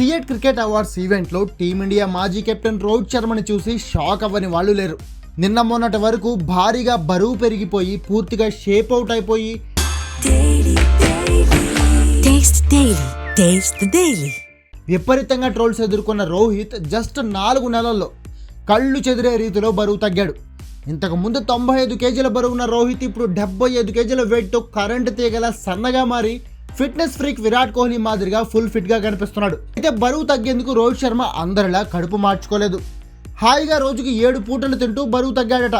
Riot cricket awards ఈవెంట్లో team India మాజీ captain Rohit శర్మని చూసి షాక్ అవ్వని వాళ్ళు లేరు. నిన్న మొన్నటి వరకు భారీగా బరువు పెరిగిపోయి పూర్తిగా షేప్ అవుట్ అయిపోయి. విపరీతంగా ట్రోల్స్ ఎదుర్కొన్న రోహిత్ జస్ట్ నాలుగు నెలల్లో కళ్ళు చెదిరే రీతిలో బరువు తగ్గాడు. ఇంతకు ముందు తొంభై ఐదు కేజీల బరువున్న రోహిత్ ఇప్పుడు డెబ్బై ఐదు కేజీల వెయిట్తో కరెంట్ తీగల సన్నగా మారి ఫిట్నెస్ ఫ్రీక్ విరాట్ కోహ్లీ మాదిరిగా ఫుల్ ఫిట్గా కనిపిస్తున్నాడు. అయితే బరువు తగ్గేందుకు రోహిత్ శర్మ అందరిలా కడుపు మార్చుకోలేదు. హాయిగా రోజుకి ఏడు పూటలు తింటూ బరువు తగ్గాడట.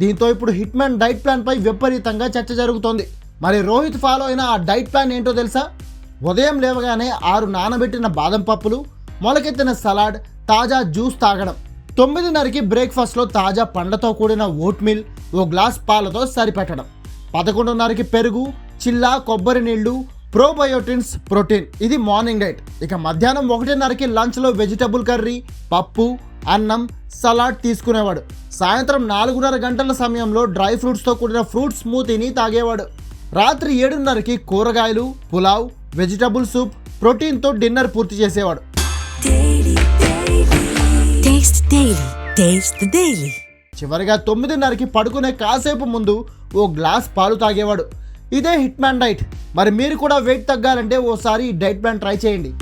దీంతో ఇప్పుడు హిట్ మ్యాన్ డైట్ ప్లాన్ పై విపరీతంగా చర్చ జరుగుతోంది. మరి రోహిత్ ఫాలో అయిన ఆ డైట్ ప్లాన్ ఏంటో తెలుసా? ఉదయం లేవగానే ఆరు నానబెట్టిన బాదం పప్పులు మొలకెత్తిన సలాడ్ తాజా జ్యూస్ తాగడం. తొమ్మిదిన్నరకి బ్రేక్ఫాస్ట్లో తాజా పండ్లతో కూడిన ఓట్ మిల్ ఓ గ్లాస్ పాలతో సరిపెట్టడం. పదకొండున్నరకి పెరుగు చిల్లా కొబ్బరి నీళ్ళు ప్రోబయోటిన్స్ ప్రోటీన్ ఇది మార్నింగ్ డైట్ ఇక మధ్యాహ్నం ఒకటిన్నరకి లంచ్లో వెజిటబుల్ కర్రీ పప్పు అన్నం సలాడ్ తీసుకునేవాడు. సాయంత్రం నాలుగున్నర గంటల సమయంలో డ్రై ఫ్రూట్స్తో కూడిన ఫ్రూట్ స్మూతీని తాగేవాడు. రాత్రి ఏడున్నరకి కూరగాయలు పులావ్ వెజిటబుల్ సూప్ ప్రోటీన్తో డిన్నర్ పూర్తి చేసేవాడు. చివరిగా తొమ్మిదిన్నరకి పడుకునే కాసేపు ముందు ఓ గ్లాస్ పాలు తాగేవాడు. ఇదే హిట్ మ్యాన్ డైట్. మరి మీరు కూడా వెయిట్ తగ్గాలంటే ఓసారి డైట్ ప్లాన్ ట్రై చేయండి.